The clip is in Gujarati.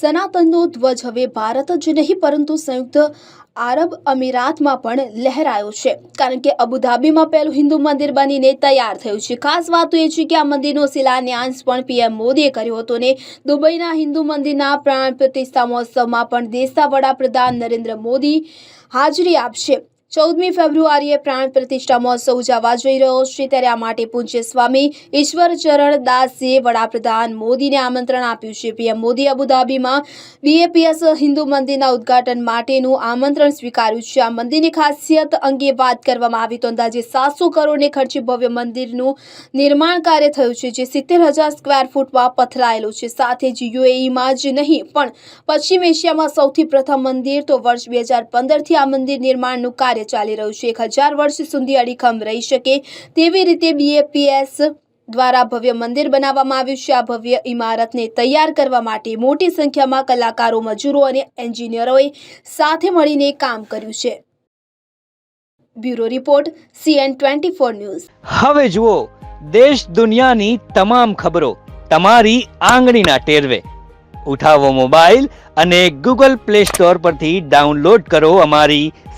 સનાતનનો ધ્વજ હવે ભારત જ નહીં, પરંતુ સંયુક્ત આરબ અમીરાતમાં પણ લહેરાયો છે. કારણ કે અબુધાબીમાં પહેલું હિન્દુ મંદિર બનીને તૈયાર થયું છે. ખાસ વાત એ છે કે આ મંદિરનો શિલાન્યાસ પણ પીએમ મોદીએ કર્યો હતો ને દુબઈના હિન્દુ મંદિરના પ્રાણ પ્રતિષ્ઠા મહોત્સવમાં પણ દેશના વડાપ્રધાન નરેન્દ્ર મોદી હાજરી આપશે. ચૌદમી ફેબ્રુઆરીએ પ્રાણ પ્રતિષ્ઠા મહોત્સવ ઉજવવા જઈ રહ્યો છે. ત્યારે આ માટે પૂજ્ય સ્વામી ઈશ્વરચરણ દાસજીએ વડાપ્રધાન મોદીને આમંત્રણ આપ્યું છે. પીએમ મોદી અબુધાબીમાં બીએપીએસ હિન્દુ મંદિરના ઉદ્ઘાટન માટેનું આમંત્રણ સ્વીકાર્યું છે. આ મંદિરની ખાસિયત અંગે વાત કરવામાં આવી તો અંદાજે સાતસો કરોડને ખર્ચે ભવ્ય મંદિરનું નિર્માણ કાર્ય થયું છે, જે સિત્તેર હજાર સ્ક્વેર ફૂટમાં પથરાયેલું છે. સાથે જ યુએઈમાં જ નહીં, પણ પશ્ચિમ એશિયામાં સૌથી પ્રથમ મંદિર તો વર્ષ બે હજાર પંદરથી આ મંદિર નિર્માણનું કાર્ય ચાલી રહ્યું છે. એક વર્ષ સુધી અડીખમ રહી શકે તેવી રીતે બીએપીએસ દ્વારા ભવ્ય મંદિર બનાવવામાં આવ્યું છે. આ ભવ્ય ઇમારતને તૈયાર કરવા માટે મોટી સંખ્યામાં કલાકારો, મજૂરો અને એન્જિનિયરોએ સાથે મળીને કામ કર્યું છે. Bureau report CN twenty four news. હવે જુઓ, દેશ દુનિયાની તમામ ખબરો તમારી આંગળીના ટેરવે. ઉઠાવો મોબાઈલ અને ગૂગલ પ્લે સ્ટોર પરથી ડાઉનલોડ કરો અમારી